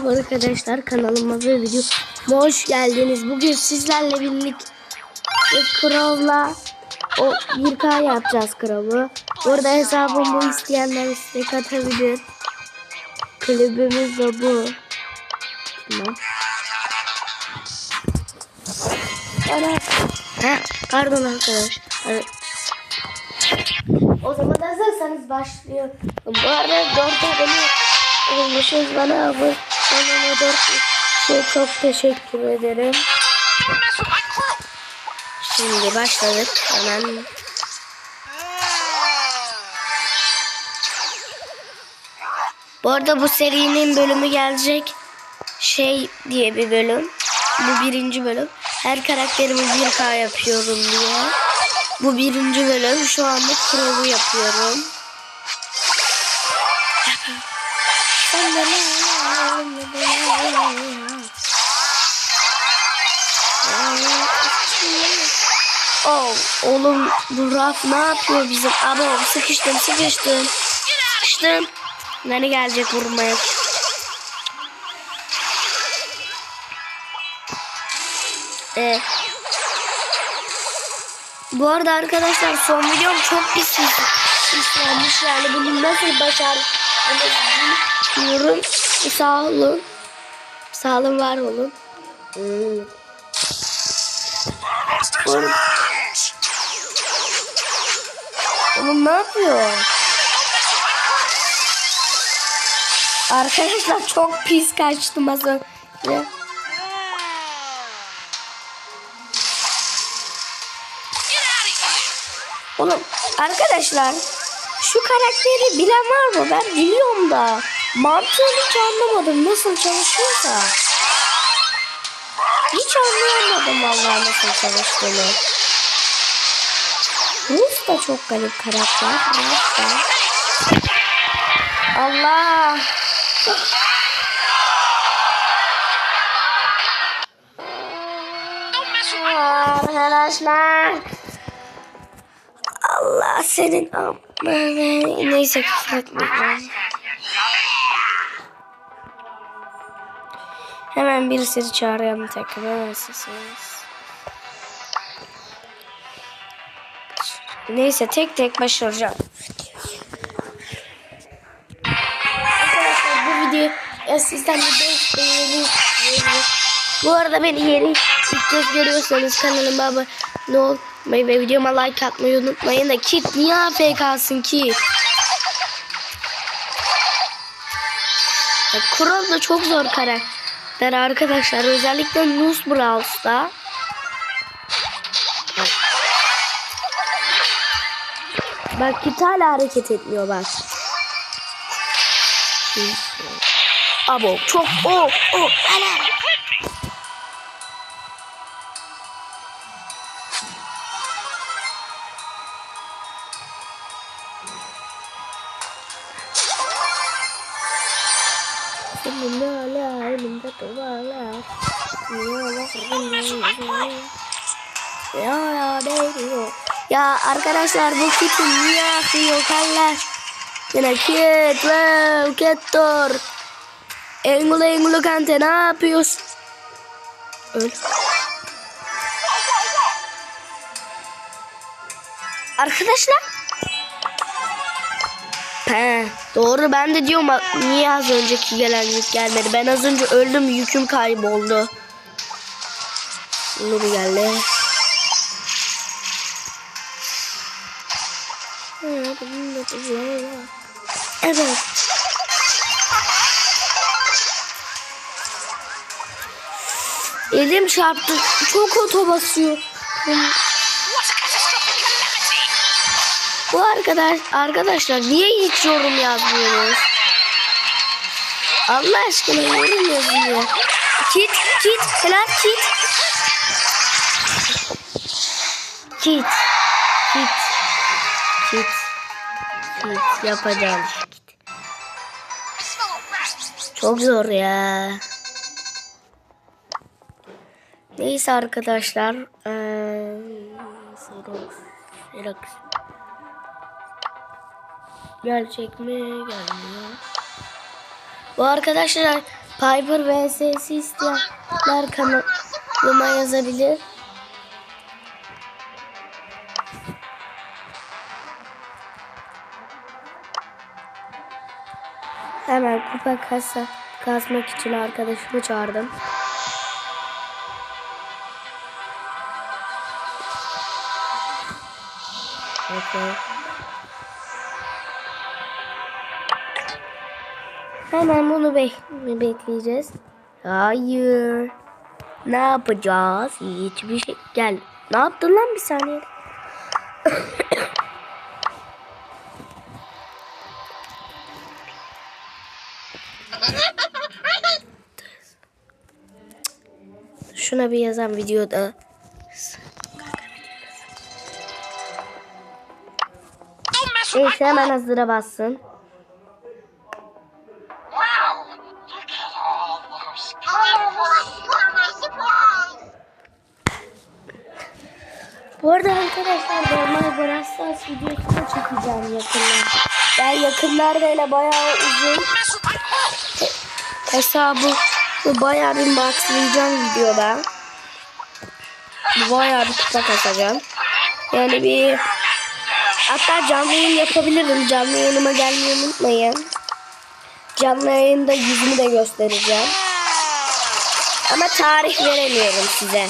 Merhaba arkadaşlar kanalıma ve videoma hoş geldiniz. Bugün sizlerle birlikte Crow'la o 1K yapacağız Crow'u. Burada hesabımı isteyenler istek atabilir. Klibimiz de bu. Tamam. Ha, pardon arkadaş. Evet. O zaman hazırsanız başlıyor. Bu arada dört abone olmuşuz bana abi. Bana dört şey çok teşekkür ederim. Şimdi başladık hemen. Bu arada bu serinin bölümü gelecek. Şey diye bir bölüm. Bu birinci bölüm. Her karakterimi 1K yapıyorum diye. Bu birinci bölüm. Şu anda provu yapıyorum. Sen de Oh, oğlum bu raf ne yapıyor bizim? Abo sıkıştım sıkıştım. Sıkıştım. Nani gelecek vurmaya? Ee, bu arada arkadaşlar son videom çok pis izlenmiş yani bunu nasıl başardınız bilmiyorum. Sağ olun. Sağ olun var olun. Hmm. Oğlum. Ne yapıyor? Arkadaşlar çok pis kaçtım az önce. Oğlum arkadaşlar şu karakteri bilen var mı? Ben biliyorum da mantığını hiç anlamadım nasıl çalışıyorsa. Hiç anlayamadım vallahi nasıl çalıştığını. Rus da çok garip karakter. Rus da. Allah. Arkadaşlar. Allah senin amanı. Neyse küfür etmeyeceğim. Hemen birisini çağırıyorum tekrar. Nasılsınız? Neyse tek tek başaracağım. Arkadaşlar bu video sizden bir 5 beğeni. Bu arada beni yeni ilk kez görüyorsanız kanalıma abone olmayı ve videoma like atmayı unutmayın da Kit niye AFK'sın? Ya, Kural da çok zor karakter arkadaşlar. Özellikle Nus Brawls'ta. Bak Kit hala hareket etmiyor bak. Abo çok o o ala. Ya değiyor. Ya arkadaşlar bu kitin niye akıyor kallar? Yine kit wow ketor. Engulu engulu kante ne yapıyorsun? Öl. Arkadaşlar. He, doğru ben de diyorum niye az önceki gelen yük gelmedi? Ben az önce öldüm yüküm kayboldu. Nur geldi. Evet. Elim çarptı. Çok oto basıyor. Bu arkadaş arkadaşlar niye hiç yorum yazmıyorsunuz? Allah aşkına yorum yazın ya. Kit, kit, helal kit. Kit, kit, kit, kit yapacağım. Kit. Çok zor ya. Neyse arkadaşlar. Ee. Relax. Gelecek mi? Gelmiyor. Bu arkadaşlar Piper vs isteyenler kanalıma yazabilir. Hemen kupa kasa kasmak için arkadaşımı çağırdım. Okey. Hemen bunu bek- bekleyeceğiz. Hayır. Ne yapacağız? Hiçbir şey. Gel. Ne yaptın lan bir saniye? Şuna bir yazan videoda. Neyse hemen hazıra bassın. Bu arada arkadaşlar normal Brawl Stars videosu da çekeceğim yakında. Ben yakınlarda öyle bayağı uzun hesabı bayağı bir maxlayacağım videoda. Bayağı bir kupa kasacağım. Yani bir hatta canlı yayın yapabilirim. Canlı yayınıma gelmeyi unutmayın. Canlı yayında yüzümü de göstereceğim. Ama tarih veremiyorum size.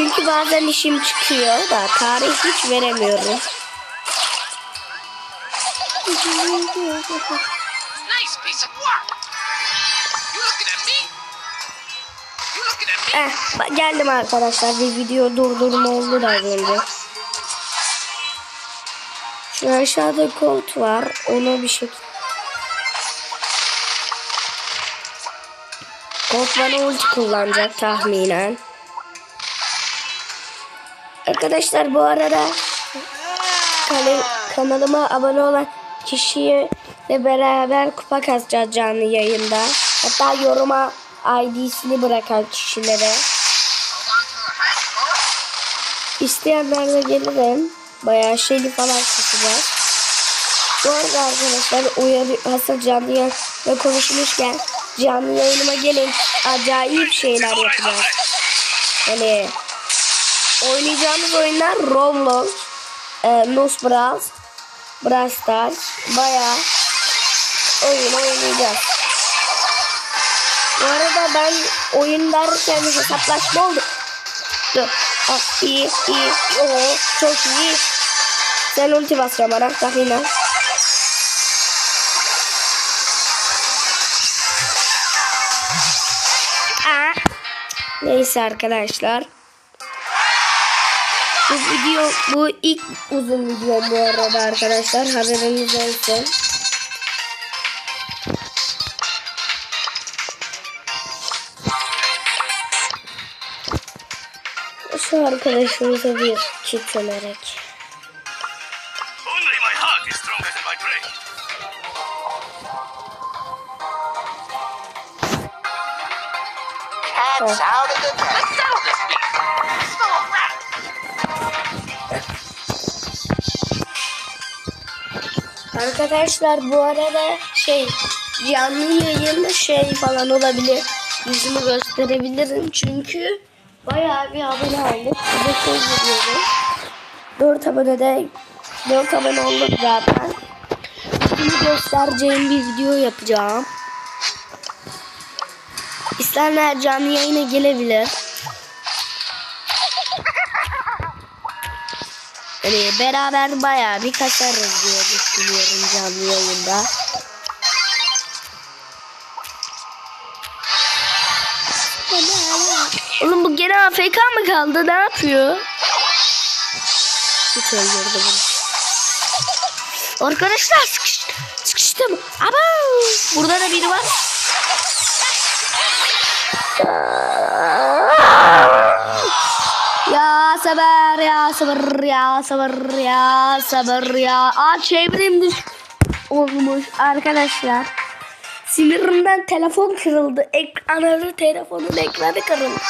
Çünkü bazen işim çıkıyor da tarih hiç veremiyorum. Eh, geldim arkadaşlar. Bir video durdurma oldu da önce. Şu aşağıda kod var. Onu bir şekilde... Kod bana ulti kullanacak tahminen. Arkadaşlar bu arada kanalıma abone olan kişiyle beraber kupa kasacağız canlı yayında. Hatta yoruma ID'sini bırakan kişilere. İsteyenlerle gelirim. Bayağı şeyli falan kasacağız. Bu arada arkadaşlar uyarı hasıl canlı yayında konuşmuşken canlı yayınıma gelin. Acayip şeyler yapacağız. Hani oynayacağımız oyunlar Roblox, e, Nus Bros, Brawl Stars bayağı oyun oynayacağız. Bu arada ben oyun derken hesaplaşma oldu. Dur. Ah, iyi iyi. Oo, çok iyi. Sen ulti basacağım bana. Tahminen. Neyse arkadaşlar. Bu video bu ilk uzun video bu arada arkadaşlar haberiniz olsun. Şu arkadaşımıza bir kitlenerek. Only my heart is stronger than my brain. Cat's out of the bag. Arkadaşlar bu arada şey canlı yayında şey falan olabilir. Yüzümü gösterebilirim çünkü bayağı bir abone aldık. Size şey veriyorum. 4 abone de 4 abone olduk zaten. Yüzümü göstereceğim bir video yapacağım. İsteyenler canlı yayına gelebilir. Hani beraber bayağı bir kasarız diye düşünüyorum canlı yayında. Oğlum bu gene AFK mı kaldı? Ne yapıyor? Hiç öldürdü bunu. Arkadaşlar sıkış, sıkıştım. Aba! Burada da biri var. Ya sabır ya sabır ya sabır ya sabır ya. Aa çevrim düş olmuş arkadaşlar. Sinirimden telefon kırıldı. Ekranı telefonun ekranı kırıldı.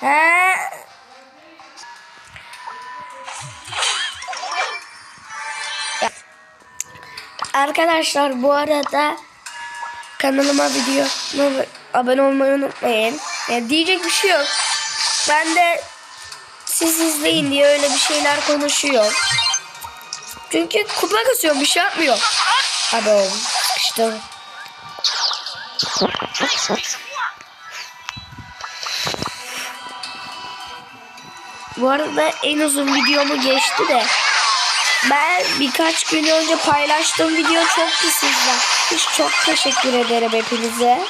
He. Arkadaşlar bu arada kanalıma video abone olmayı unutmayın. Yani diyecek bir şey yok. Ben de siz izleyin diye öyle bir şeyler konuşuyor. Çünkü kupa kasıyor bir şey yapmıyor. Abi o işte Nice piece of work. Bu arada en uzun videomu geçti de ben birkaç gün önce paylaştığım video çok pis izlenmiş. Çok teşekkür ederim hepinize.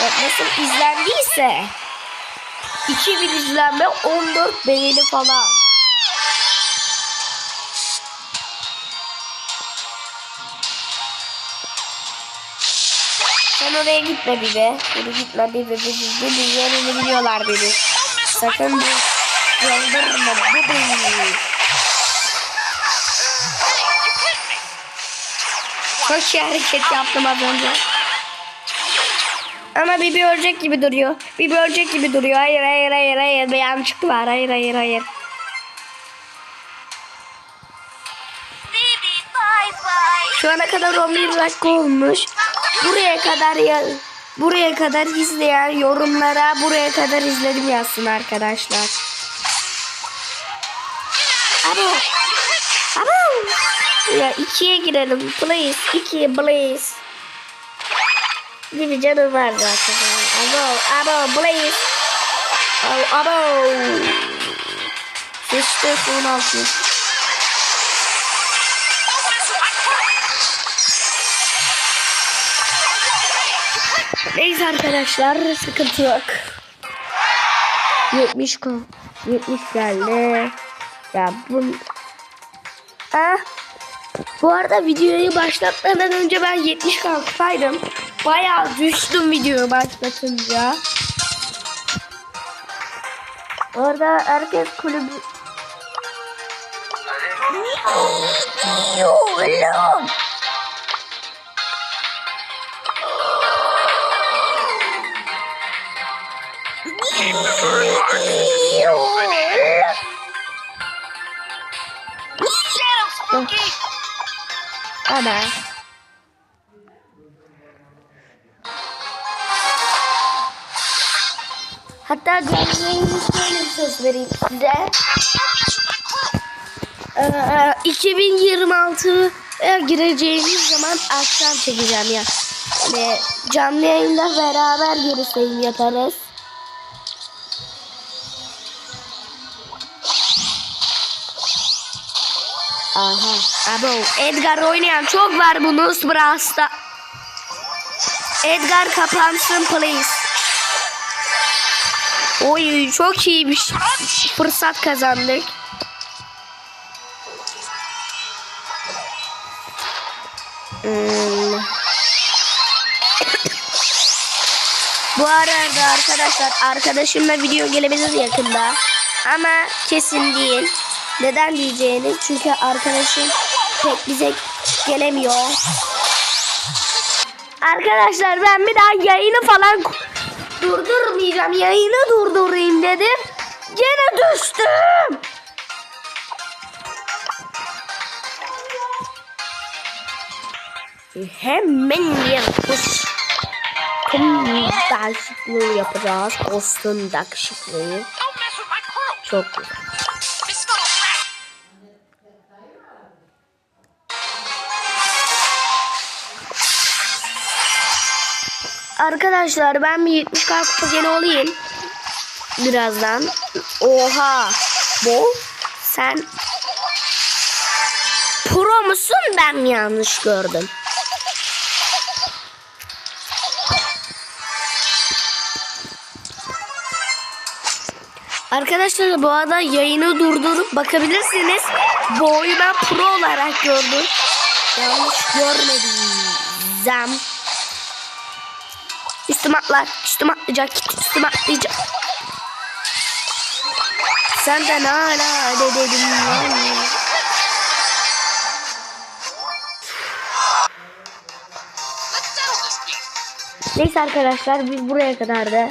Nasıl izlendiyse 2000 izlenme 14 beğeni falan. Sen oraya gitme bir de. Yürü gitme de. Bir de yerini biliyorlar my Sakın bir me. Çok iyi hareket yaptım az önce. Ama Bibi ölecek gibi duruyor. Bibi ölecek gibi duruyor. Hayır hayır hayır hayır. Bir yanlışlık var. Hayır hayır hayır. Şu ana kadar 11 dakika olmuş. Buraya kadar ya buraya kadar izleyen yorumlara buraya kadar izledim yazsın arkadaşlar. Abo. Abo. Ya ikiye girelim please. İkiye please. Bir canım var zaten. Abo. Abo please. Abo. Abo. With my crew. Neyse arkadaşlar sıkıntı yok. 70 ko 70 geldi. Ya bu Ah. Bu arada videoyu başlatmadan önce ben 70 kalktaydım. Bayağı düştüm videoyu başlatınca. Orada herkes kulübü... Oğlum. Get him, Hatta yayını şöyle bir söz vereyim size. Ee, 2026'ya gireceğimiz zaman akşam çekeceğim ya. Yani canlı yayında beraber geri sayım yaparız. Aha. Abo. Edgar oynayan çok var bu Nusbras'ta. Edgar kapansın please. Oy çok iyiymiş. Fırsat kazandık. Hmm. Bu arada arkadaşlar arkadaşımla video gelebilir yakında. Ama kesin değil. Neden diyeceğiniz çünkü arkadaşım pek bize gelemiyor. Arkadaşlar ben bir daha yayını falan durdurmayacağım. Yayını durdurayım dedim. Gene düştüm. Hemen yapış. Kostüm değişikliği yapacağız. Kostüm crew. Çok güzel. Arkadaşlar ben bir 70 k kupa gene olayım. Birazdan. Oha. Bu sen pro musun ben yanlış gördüm? Arkadaşlar bu arada yayını durdurup bakabilirsiniz. Bu oyunu ben pro olarak gördüm. Yanlış görmedim. Zam. Üstüme atlar. Üstüme atlayacak. Üstüme atlayacak. Senden hala ne dedim. Neyse arkadaşlar biz buraya kadar da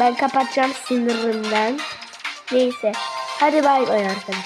ben kapatacağım sinirimden. Neyse. Hadi bay bay arkadaşlar.